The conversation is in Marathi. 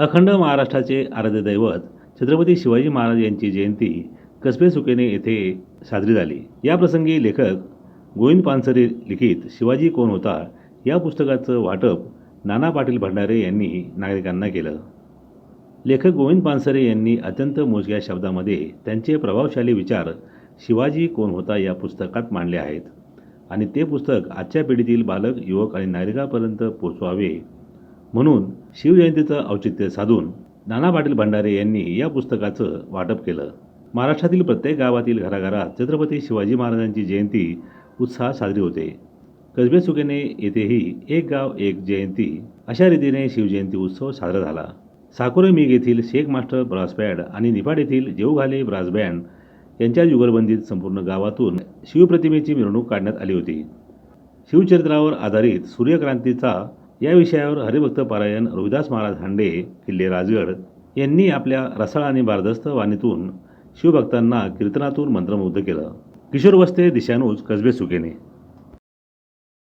अखंड महाराष्ट्राचे आराध्य दैवत छत्रपती शिवाजी महाराज यांची जयंती कसबे सुकेने येथे साजरी झाली. या प्रसंगी लेखक गोविंद पानसरे लिखित शिवाजी कोण होता या पुस्तकाचं वाटप नाना पाटील भंडारे यांनी नागरिकांना केलं. लेखक गोविंद पानसरे यांनी अत्यंत मोजक्या शब्दामध्ये त्यांचे प्रभावशाली विचार शिवाजी कोण होता या पुस्तकात मांडले आहेत आणि ते पुस्तक आजच्या पिढीतील बालक युवक आणि नागरिकांपर्यंत पोचवावे म्हणून शिवजयंतीचं औचित्य साधून नाना पाटील भंडारे यांनी या पुस्तकाचं वाटप केलं. महाराष्ट्रातील प्रत्येक गावातील घराघरात छत्रपती शिवाजी महाराजांची जयंती उत्साहात साजरी होते. कसबे सुकेने येथेही एक गाव एक जयंती अशा रीतीने शिवजयंती उत्सव साजरा झाला. साकोरे मीग येथील शेख मास्टर ब्रास बँड आणि निफाड येथील जेवघाले ब्रास बँड यांच्या युगलबंदीत संपूर्ण गावातून शिवप्रतिमेची मिरवणूक काढण्यात आली होती. शिवचरित्रावर आधारित सूर्यक्रांतीचा या विषयावर हरिभक्त पारायण रोहिदास महाराज हांडे किल्ले राजगड यांनी आपल्या रसाळ आणि बारदस्त वाणीतून शिवभक्तांना कीर्तनातून मंत्रमुग्ध केलं. किशोर वस्ते दिशानूज कसबे सुकेने.